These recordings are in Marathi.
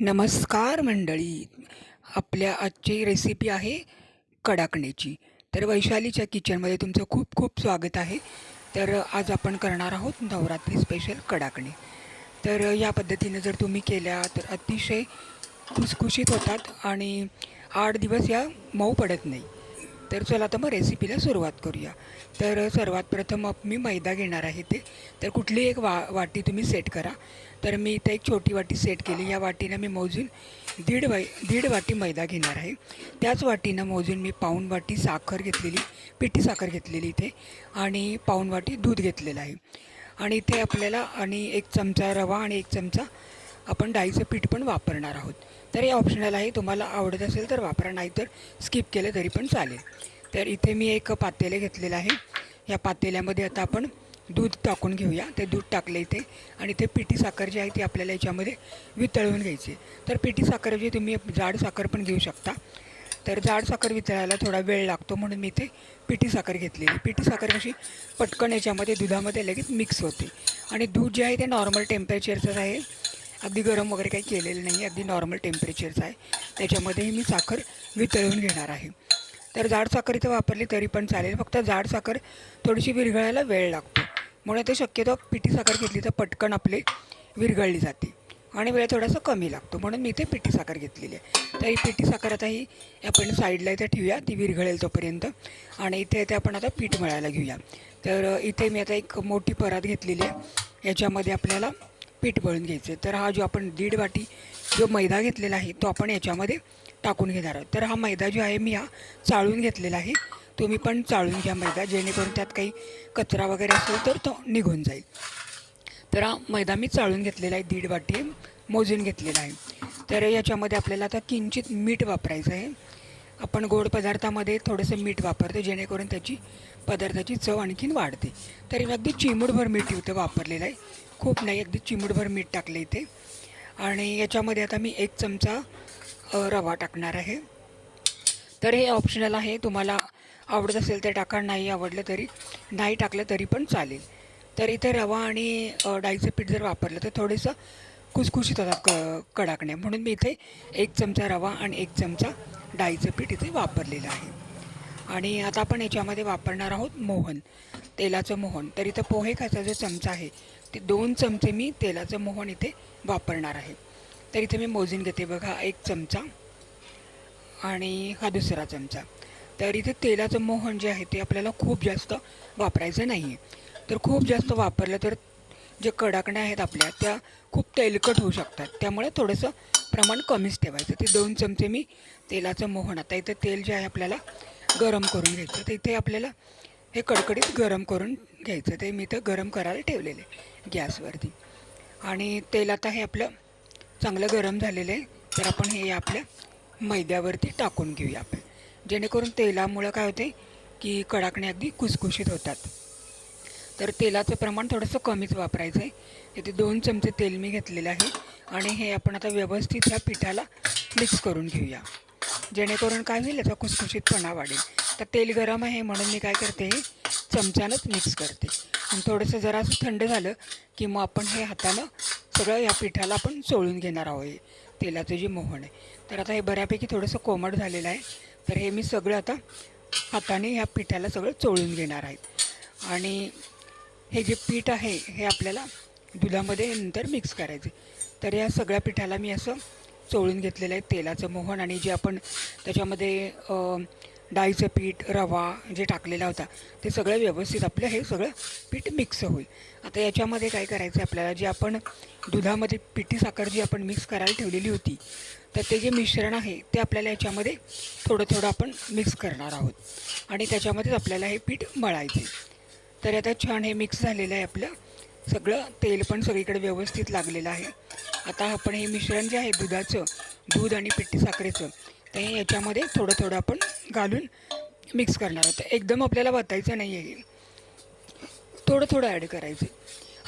नमस्कार मंडळी. आपल्या आजची रेसिपी आहे कडाकण्याची. तर वैशालीच्या किचनमध्ये तुमचं खूप खूप स्वागत आहे. तर आज आपण करणार आहोत नवरात्री स्पेशल कडाकणे. तर या पद्धतीने जर तुम्ही केल्या तर अतिशय खुसखुशीत होतात आणि आठ दिवस या मऊ पडत नाही. तर चला तर मग रेसिपीला सुरुवात करूया. तर सर्वात प्रथम मी मैदा घेणार आहे ते तर कुठली एक वा वाटी तुम्ही सेट करा. तर मी इथे एक छोटी वाटी सेट केली. या वाटीनं मी मोजून दीड वाई दीड वाटी मैदा घेणार आहे. त्याच वाटीनं मोजून मी पाऊण वाटी साखर घेतलेली पिठी साखर घेतलेली इथे आणि पाऊण वाटी दूध घेतलेलं आहे. आणि इथे आपल्याला आणि एक चमचा रवा आणि एक चमचा आपण डाळीचं पीठ पण वापरणार आहोत. तर हे ऑप्शनल आहे. तुम्हाला आवडत असेल तर वापरा नाही तर स्किप केलं तरी पण चालेल. तर इथे मी एक पातेले घेतलेलं आहे. या पातेल्यामध्ये आता आपण दूध टाकून घेऊया. ते दूध टाकले इथे. आणि ते पिठी साखर जी आहे ती आपल्याला याच्यामध्ये वितळवून घ्यायची. तर पिठी साखर जी तुम्ही जाड साखर पण घेऊ शकता. तर जाड साखर वितळायला थोडा वेळ लागतो म्हणून मी इथे पिठी साखर घेतलेली. पिठी साखर कशी पटकन याच्यामध्ये दुधामध्ये लगेच मिक्स होते. आणि दूध जे आहे ते नॉर्मल टेम्परेचरचंच आहे. अगदी गरम वगैरे काही केलेलं नाही अगदी नॉर्मल टेम्परेचरचं आहे. त्याच्यामध्येही मी साखर वितळून घेणार आहे. तर जाड साखर इथं वापरली तरी पण चालेल. फक्त जाड साखर थोडीशी विरघळायला वेळ लागतो. म्हणून ते शक्यतो पिठी साखर घेतली तर पटकन आपली विरघळली जाते. आणि वेळ थोडासा कमी लागतो. म्हणून मी इथे पिठी साखर घेतलेली आहे. तर ही पिठी साखर आता ही आपण साईडला इथे ठेवूया. ती विरघळेल तोपर्यंत. आणि इथे ते आपण आता पीठ मळायला घेऊया. तर इथे मी आता एक मोठी परात घेतलेली आहे. याच्यामध्ये आपल्याला पीठ मळून घ्यायचं आहे तर हा जो आपण दीड वाटी जो मैदा घेतलेला आहे तो आपण याच्यामध्ये टाकून घेणार आहोत. तर हा मैदा जो आहे मी हा चाळून घेतलेला आहे. तुम्ही पण चाळून घ्या मैदा जेणेकरून त्यात काही कचरा वगैरे असेल तर तो निघून जाईल. तर हा मैदा मी चाळून घेतलेला आहे दीड वाटी मोजून घेतलेला आहे. तर याच्यामध्ये आपल्याला आता किंचित मीठ वापरायचं आहे. आपण गोड पदार्थामध्ये थोडंसं मीठ वापरतो जेणेकरून त्याची पदार्थाची चव आणखीन वाढते. तर अगदी चिमूटभर मीठ इथं वापरलेलं आहे. खूप नाही अगदी चिमूटभर मीठ टाकलं इथे. आणि याच्यामध्ये आता मी एक चमचा रवा टाकणार आहे. तर हे ऑप्शनल आहे तुम्हाला आवडत असेल तर टाका नाही आवडलं तरी नाही टाकलं तरी पण चालेल. तर इथे रवा आणि डाळीचं पीठ जर वापरलं तर थोडंसं कुसकुशीत होतात क कडाकण्या. म्हणून मी इथे एक चमचा रवा आणि एक चमचा डाळीचं पीठ इथे वापरलेलं आहे. आणि आता आपण याच्यामध्ये वापरणार आहोत मोहन तेलाचं मोहन. तर इथं पोहे खायचा जो चमचा आहे ते दोन चमचे मी तेलाचं मोहन इथे वापरणार आहे. तर इथे मी मोजून घेते बघा एक चमचा आणि हा दुसरा चमचा. तर इथे तेलाचं मोहन जे आहे ते आपल्याला खूप जास्त वापरायचं नाही आहे तर खूप जास्त वापरलं तर जे कडाकण्या आहेत आपल्या त्या खूप तेलकट होऊ शकतात. त्यामुळे थोडंसं प्रमाण कमीच ठेवायचं. ते दोन चमचे मी तेलाचं मोहन आता इथे तेल जे आहे आपल्याला गरम करून घ्यायचं. तर इथे आपल्याला हे कडकडीत गरम करून घ्यायचं. ते मी इथं गरम करायला ठेवलेले गॅसवरती. आणि तेल आता हे आपलं चांगलं गरम झालेलं आहे. तर आपण हे आपल्या मैद्यावरती टाकून घेऊया आपण. जेणेकरून तेलामुळं काय होते की कडाकणे अगदी कुसकुशीत होतात. तर तेलाचं प्रमाण थोडंसं कमीच वापरायचं आहे इथे दोन चमचे तेल मी घेतलेलं आहे आणि हे आपण आता व्यवस्थित ह्या पिठाला मिक्स करून घेऊया. जेणेकरून काय होईल याचा कुसकुशीतपणा वाढेल. तर तेल गरम आहे म्हणून मी काय करते हे चमच्यानंच मिक्स करते. आणि थोडंसं जरासं थंड झालं की मग आपण हे हातानं सगळं या पिठाला आपण चोळून घेणार आहोत. हे तेलाचं जे मोहन आहे. तर आता हे बऱ्यापैकी थोडंसं कोमट झालेलं आहे. तर हे मी सगळं आता हाताने ह्या पिठाला सगळं चोळून घेणार आहे. आणि हे जे पीठ आहे हे आपल्याला दुधामध्ये नंतर मिक्स करायचे. तर या सगळ्या पिठाला मी असं चोळून घेतलेलं आहे तेलाचं मोहन आणि जे आपण त्याच्यामध्ये डाळीचं पीठ रवा जे टाकलेला होता ते सगळं व्यवस्थित आपलं हे सगळं पीठ मिक्स होईल. आता याच्यामध्ये काय करायचं आहे आपल्याला जे आपण दुधामध्ये पिठी साखर जी आपण मिक्स करायला ठेवलेली होती तर ते जे मिश्रण आहे ते आपल्याला याच्यामध्ये थोडं थोडं आपण मिक्स करणार आहोत. आणि त्याच्यामध्येच आपल्याला हे पीठ मळायचे तर आता छान हे मिक्स झालेलं आहे आपलं. सगळं तेल पण सगळीकडे व्यवस्थित लागलेलं आहे. आता आपण हे मिश्रण जे आहे दुधाचं दूध आणि पिठी साखरेचं ते याच्यामध्ये थोडं थोडं आपण घालून मिक्स करणार होतं. एकदम आपल्याला बतायचं नाही आहे थोडं थोडं ॲड करायचं.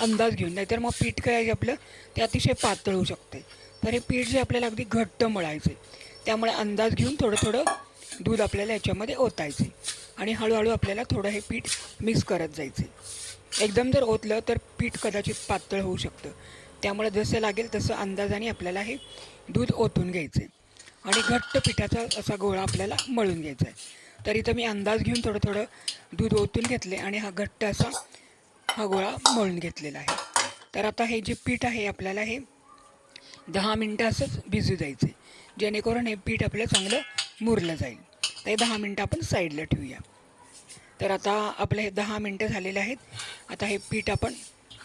अंदाज घेऊन. नाहीतर मग पीठ काय आहे आपलं ते अतिशय पातळ होऊ शकते. तर हे पीठ जे आपल्याला अगदी घट्ट मळायचं त्यामुळे अंदाज घेऊन थोडं थोडं दूध आपल्याला याच्यामध्ये ओतायचे आणि हळूहळू आपल्याला थोडं हे पीठ मिक्स करत जायचे एकदम जर ओतलं तर पीठ कदाचित पातळ होऊ शकतं. त्यामुळे जसं लागेल तसं अंदाजाने आपल्याला हे दूध ओतून घ्यायचं आहे आणि घट्ट पिठाचा असा गोळा आपल्याला मळून घ्यायचा आहे. तर इथं मी अंदाज घेऊन थोडं थोडं दूध ओतून घेतले आणि हा घट्ट असा हा गोळा मळून घेतलेला आहे. तर आता हे जे पीठ आहे आपल्याला हे दहा मिनटं असंच भिजू द्यायचं आहे. जेणेकरून हे पीठ आपलं चांगलं मुरलं जाईल. तर हे दहा मिनटं आपण साईडला ठेवूया. तर आता आपलं हे दहा मिनटं झालेले आहेत. आता हे पीठ आपण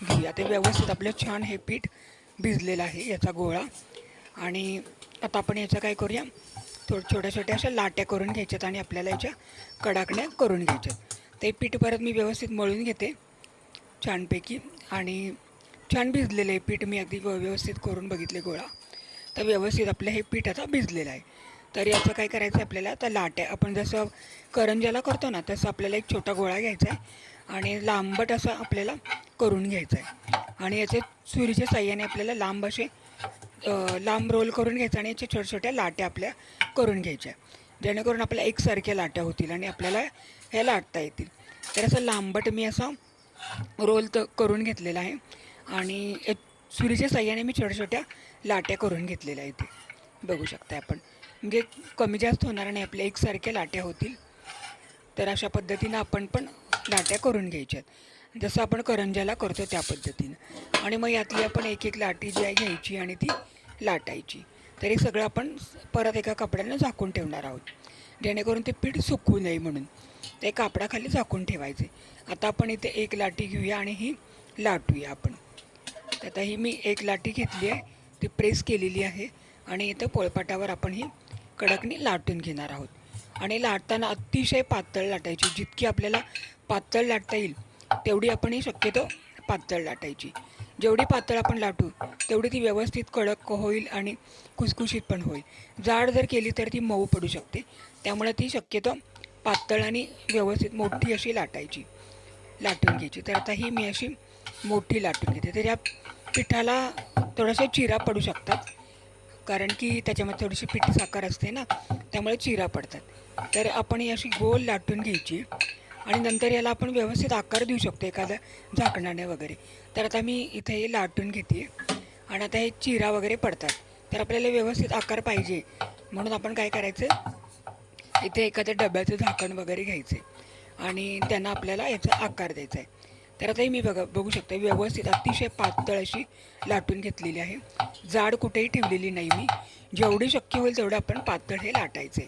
घेऊया. ते व्यवस्थित आपलं छान हे पीठ भिजलेलं आहे याचा गोळा. आणि आता आपण याचं काय करूया? थोड छोट्या छोट्या अशा लाट्या करून घ्यायच्यात आणि आपल्याला याच्या कडाकण्या करून घ्यायच्यात. ते पीठ परत मी व्यवस्थित मळून घेते छानपैकी. आणि छान भिजलेलं आहे पीठ मी अगदी व्यवस्थित करून बघितले गोळा. तर व्यवस्थित आपलं हे पीठ आता भिजलेलं आहे. तर याचं काय करायचं आहे आपल्याला? आता लाट्या आपण जसं करंजाला करतो ना तसं आपल्याला एक छोटा गोळा घ्यायचा आहे आणि लांबट असं आपल्याला करून घ्यायचं आहे. आणि याचे सुरीच्या साह्याने आपल्याला लांब असे लांब रोल करून घ्यायचा आणि याच्या छोट्या छोट्या लाट्या आपल्या करून घ्यायच्या. जेणेकरून आपल्या एकसारख्या लाट्या होतील आणि आपल्याला ह्या लाटता येतील. तर असं लांबट मी असं रोल तर करून घेतलेला आहे आणि सुरीच्या साह्याने मी छोट्या छोट्या लाट्या करून घेतलेल्या इथे बघू शकता आपण. म्हणजे कमी जास्त होणार नाही आपल्या एकसारख्या लाट्या होतील. तर अशा पद्धतीनं आपण पण लाट्या करून घ्यायच्यात. जसं आपण करंज्याला करतो त्या पद्धतीनं. आणि मग यातली आपण एक एक लाटी जी आहे घ्यायची आणि ती लाटायची. तर हे सगळं आपण परत एका कपड्यानं झाकून ठेवणार आहोत. जेणेकरून ते पीठ सुकू नये म्हणून. ते कापडाखाली झाकून ठेवायचे. आता आपण इथे एक लाटी घेऊया आणि ही लाटूया आपण. आता ही मी एक लाटी घेतली आहे. ती प्रेस केलेली आहे. आणि इथं पोळपाटावर आपण ही कडकने लाटून घेणार आहोत. आणि लाटताना अतिशय पातळ लाटायची. जितकी आपल्याला पातळ लाटता येईल तेवढी आपण ही शक्यतो पातळ लाटायची. जेवढी पातळ आपण लाटू तेवढी ती व्यवस्थित कडक होईल आणि खुसखुशीत पण होईल. जाड जर केली तर ती मऊ पडू शकते. त्यामुळे ती शक्यतो पातळ आणि व्यवस्थित मोठी अशी लाटायची लाटून घ्यायची. तर आता ही मी अशी मोठी लाटून घेते. तर या पिठाला थोडासा चिरा पडू शकतात कारण की त्याच्यामध्ये थोडीशी पीठ साखर असते ना त्यामुळे चिरा पडतात. तर आपण ही अशी गोल लाटून घ्यायची. आणि नंतर याला आपण व्यवस्थित आकार देऊ शकतो एखाद्या झाकणाने वगैरे. तर आता मी इथे हे लाटून घेते आणि आता हे चिरा वगैरे पडतात. तर आपल्याला व्यवस्थित आकार पाहिजे. म्हणून आपण काय करायचं? इथे एखाद्या डब्याचं झाकण वगैरे घ्यायचे आणि त्यांना आपल्याला याचा आकार द्यायचा आहे तर आताही मी बघा बघू शकते व्यवस्थित अतिशय पातळ अशी लाटून घेतलेली आहे. जाड कुठेही ठेवलेली नाही मी. जेवढी शक्य होईल तेवढं आपण पातळ हे लाटायचे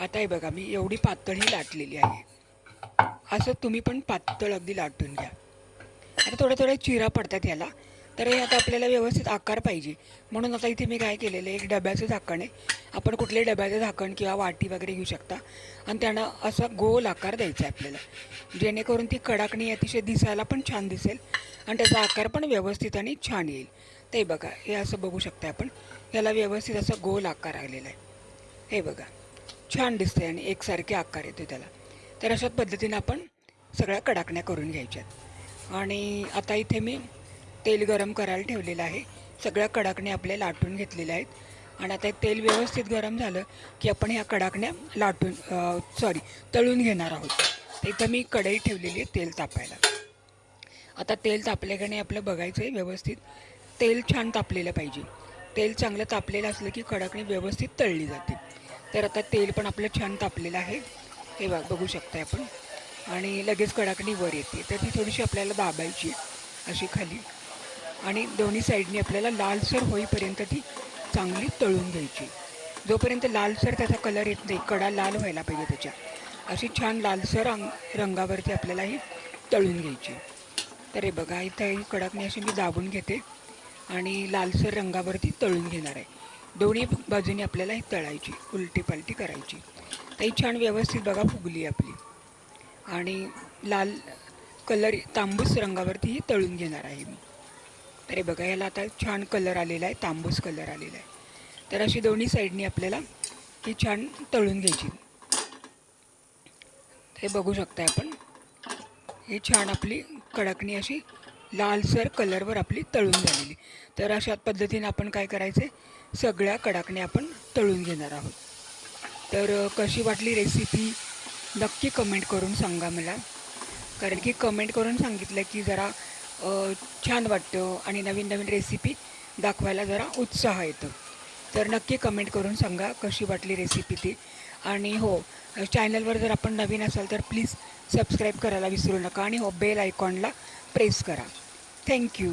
आता हे बघा मी एवढी पातळ ही लाटलेली आहे. असं तुम्ही पण पातळ अगदी लाटून घ्या. आता थोड्या थोड्या चिरा पडतात याला तर हे आता आपल्याला व्यवस्थित आकार पाहिजे. म्हणून आता इथे मी काय केलेलं आहे एक डब्याचं झाकण आहे. आपण कुठल्याही डब्याचं झाकण किंवा वाटी वगैरे घेऊ शकता. आणि त्यांना असा गोल आकार द्यायचा आहे आपल्याला. जेणेकरून ती कडाकणी अतिशय दिसायला पण छान दिसेल. आणि त्याचा आकार पण व्यवस्थित आणि छान येईल. ते बघा हे असं बघू शकता आपण. याला व्यवस्थित असा गोल आकार आलेला आहे. हे बघा. छान दिसते आणि एकसारखे आकार येतो त्याला. तर अशाच पद्धतीनं आपण सगळ्या कडाकण्या करून घ्यायच्यात. आणि आता इथे मी तेल गरम करायला ठेवलेलं आहे. सगळ्या कडाकण्या आपल्या लाटून घेतलेल्या आहेत. आणि आता हे तेल व्यवस्थित गरम झालं की आपण ह्या कडाकण्या लाटून सॉरी तळून घेणार आहोत. इथं मी कढई ठेवलेली आहे तेल तापायला. आता तेल तापले का नाही आपलं बघायचं आहे व्यवस्थित. तेल छान तापलेलं पाहिजे. तेल चांगलं तापलेलं असलं की कडाकणी व्यवस्थित तळली जाते. तर आता तेल पण आपलं छान तापलेलं आहे. हे बघ बघू शकताय आपण. आणि लगेच कडाकणी वर येते. तर ती थोडीशी आपल्याला दाबायची अशी खाली. आणि दोन्ही साईडने आपल्याला लालसर होईपर्यंत ती चांगली तळून घ्यायची. जोपर्यंत लालसर त्याचा कलर येत नाही कडा लाल व्हायला पाहिजे त्याच्या अशी छान लालसर रंग रंगावरती आपल्याला ही तळून घ्यायची तर हे बघा इथं ही कडाकणी अशी मी दाबून घेते आणि लालसर रंगावरती तळून घेणार आहे. दोन्ही बाजूनी आपल्याला ही तळायची उलटी पालटी करायची. ते छान व्यवस्थित बघा फुगली आपली. आणि लाल कलर तांबूस रंगावरती ही तळून घेणार आहे मी. तर हे बघा ह्याला आता छान कलर आलेला आहे तांबूस कलर आलेला आहे. तर अशी दोन्ही साईडनी आपल्याला ही छान तळून घ्यायची. हे बघू शकताय आपण. ही छान आपली कडकणी अशी लालसर कलरवर आपली तळून झालेली. तर अशा पद्धतीने आपण काय करायचे? सगळ्या कडाकण्या आपण तळून घेणार आहोत. तर कशी वाटली रेसिपी नक्की कमेंट करून सांगा मला. कारण की कमेंट करून सांगितलं की जरा छान वाटतं आणि नवीन नवीन रेसिपी दाखवायला जरा उत्साह येतो. तर नक्की कमेंट करून सांगा कशी वाटली रेसिपी ती. आणि हो चॅनलवर जर आपण नवीन असाल तर प्लीज सबस्क्राईब करायला विसरू नका आणि हो बेल आयकॉनला प्रेस करा. थँक्यू